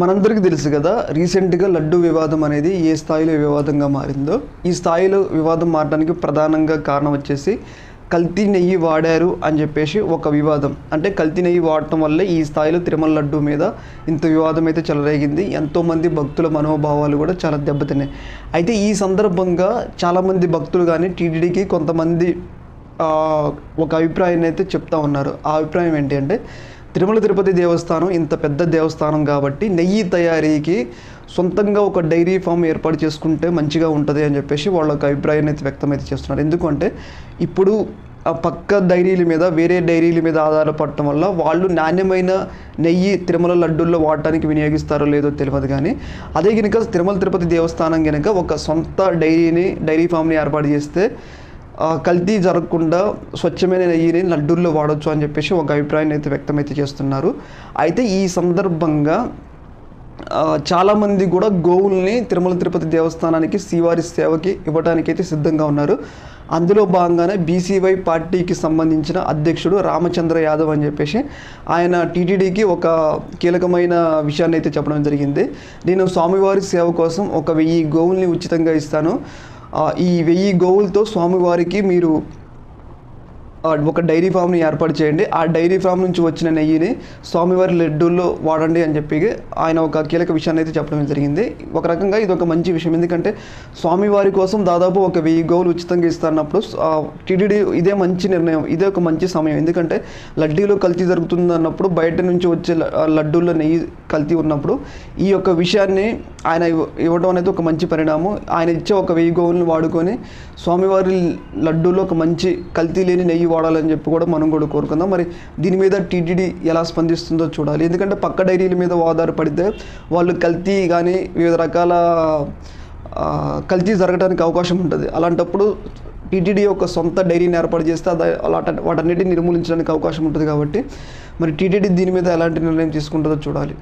మనందరికీ తెలుసు కదా రీసెంట్గా లడ్డు వివాదం అనేది ఏ స్థాయిలో వివాదంగా మారిందో. ఈ స్థాయిలో వివాదం మారడానికి ప్రధానంగా కారణం వచ్చేసి కల్తీ నెయ్యి వాడారు అని చెప్పేసి ఒక వివాదం. అంటే కల్తీ నెయ్యి వాడటం వల్లే ఈ స్థాయిలో తిరుమల లడ్డు మీద ఇంత వివాదం అయితే చెలరేగింది. ఎంతోమంది భక్తుల మనోభావాలు కూడా చాలా దెబ్బతిన్నాయి. అయితే ఈ సందర్భంగా చాలామంది భక్తులు కానీ టీటీడీకి కొంతమంది ఒక అభిప్రాయాన్ని అయితే చెప్తా ఉన్నారు. ఆ అభిప్రాయం ఏంటి అంటే తిరుమల తిరుపతి దేవస్థానం ఇంత పెద్ద దేవస్థానం కాబట్టి నెయ్యి తయారీకి సొంతంగా ఒక డైరీ ఫామ్ ఏర్పాటు చేసుకుంటే మంచిగా ఉంటుంది అని చెప్పేసి వాళ్ళ ఒక అభిప్రాయాన్ని అయితే వ్యక్తం అయితే చేస్తున్నారు. ఎందుకంటే ఇప్పుడు ఆ పక్క డైరీల మీద వేరే డైరీల మీద ఆధారపడటం వల్ల వాళ్ళు నాణ్యమైన నెయ్యి తిరుమల లడ్డూల్లో వాడటానికి వినియోగిస్తారో లేదో తెలియదు కానీ అదే కనుక తిరుమల తిరుపతి దేవస్థానం కనుక ఒక సొంత డైరీని డైరీ ఫామ్ని ఏర్పాటు చేస్తే కల్తీ జరగకుండా స్వచ్ఛమైన నెయ్యిని లడ్డూల్లో వాడచ్చు అని చెప్పేసి ఒక అభిప్రాయాన్ని అయితే వ్యక్తమైతే చేస్తున్నారు. అయితే ఈ సందర్భంగా చాలామంది కూడా గోవుల్ని తిరుమల తిరుపతి దేవస్థానానికి శ్రీవారి సేవకి ఇవ్వడానికి అయితే సిద్ధంగా ఉన్నారు. అందులో భాగంగానే బీసీవై పార్టీకి సంబంధించిన అధ్యక్షుడు రామచంద్ర యాదవ్ అని చెప్పేసి ఆయన టీటీడీకి ఒక కీలకమైన విషయాన్ని అయితే చెప్పడం జరిగింది. నేను స్వామివారి సేవ కోసం ఒక వెయ్యి గోవుల్ని ఉచితంగా ఇస్తాను. ఈ వెయ్యి గోవులతో స్వామివారికి మీరు ఆ, ఒక డైరీ ఫామ్ని ఏర్పాటు చేయండి. ఆ డైరీ ఫామ్ నుంచి వచ్చిన నెయ్యిని స్వామివారి లడ్డూల్లో వాడండి అని చెప్పి ఆయన ఒక కీలక విషయాన్ని అయితే చెప్పడం జరిగింది. ఒక రకంగా ఇది ఒక మంచి విషయం. ఎందుకంటే స్వామివారి కోసం దాదాపు ఒక వెయ్యి గోవులు ఉచితంగా ఇస్తున్నప్పుడు టీడీడీ ఇదే మంచి నిర్ణయం. ఇదే ఒక మంచి సమయం. ఎందుకంటే లడ్డీలో కల్తీ జరుగుతుంది అన్నప్పుడు బయట నుంచి వచ్చే లడ్డూల్లో నెయ్యి కల్తీ ఉన్నప్పుడు ఈ యొక్క విషయాన్ని ఆయన ఇవ్వడం అనేది ఒక మంచి పరిణామం. ఆయన ఇచ్చే ఒక వెయ్యి గోవులను వాడుకొని స్వామివారి లడ్డూలో ఒక మంచి కల్తీ లేని నెయ్యి వాడాలని చెప్పి కూడా మనం కూడా కోరుకుందాం. మరి దీని మీద టీటీడీ ఎలా స్పందిస్తుందో చూడాలి. ఎందుకంటే పక్క డైరీల మీద ఆధారపడితే వాళ్ళు కల్తీ కానీ వివిధ రకాల కల్తీ జరగడానికి అవకాశం ఉంటుంది. అలాంటప్పుడు టీటీడీ యొక్క సొంత డైరీని ఏర్పాటు చేస్తే అది అలా వాటన్నిటిని నిర్మూలించడానికి అవకాశం ఉంటుంది కాబట్టి మరి టీటీడీ దీని మీద ఎలాంటి నిర్ణయం తీసుకుంటుందో చూడాలి.